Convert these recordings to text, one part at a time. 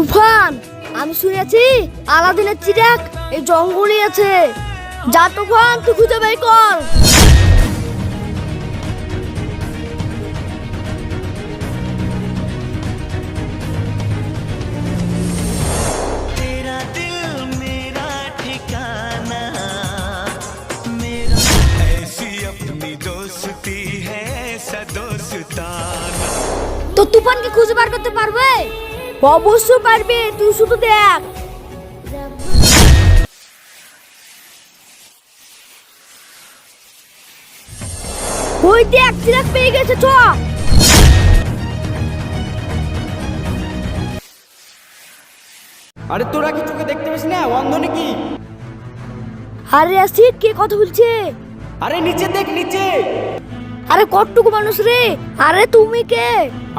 তুফান! আমি শুনেছি আলাদিনের চিরাক এই জঙ্গলই আছে। যা তুফান তুই খুঁজে বের কর। তো তুফান কি খুঁজে বার করতে পারবে অবশ্যই পারবে তুই শুধু দেখ। ওই দেখ চিরাক পেয়ে গেছে চ। আরে তোরা কি চোখে দেখতে পেয়েছিস না? অন্ধ নাকি? আরে আসিফ কে কথা বলছে? আরে নিচে দেখ নিচে। আরে কটটুকু মানুষ রে? আরে তুমি কে?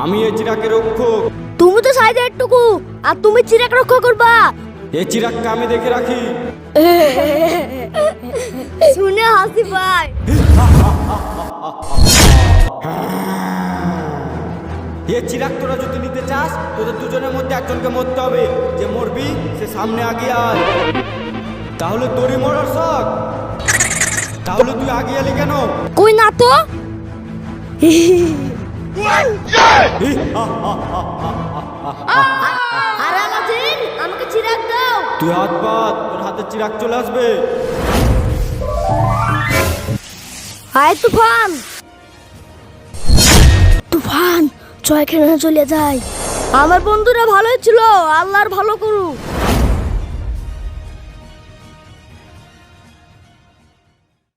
আমি এই চিরাকে রক্ষক। তুমি তো সাইডে একটুকু আর তুমি চিরাক রক্ষা করবা। এই চিরাককে আমি দেখে রাখি। শুনে হাসি পায়। এ চিরাক তোরা যদি নিতে চাস তোদের দুজনের মধ্যে একজনকে মরতে হবে। যে মরবি সে সামনে আগে আয়। তাহলে তোরই মরার শখ। তাহলে তুই আগে এলি কেন? কই না তো? আরে আলাদিন আমাকে চিরাক দাও। তুই হাত পাত তোর হাতে চিরাক চলে আসবে। আয় তুফান। তুফান চয় খেলে চলে যায়। আমার বন্ধুরা ভালোই ছিল আল্লাহর ভালো করুক।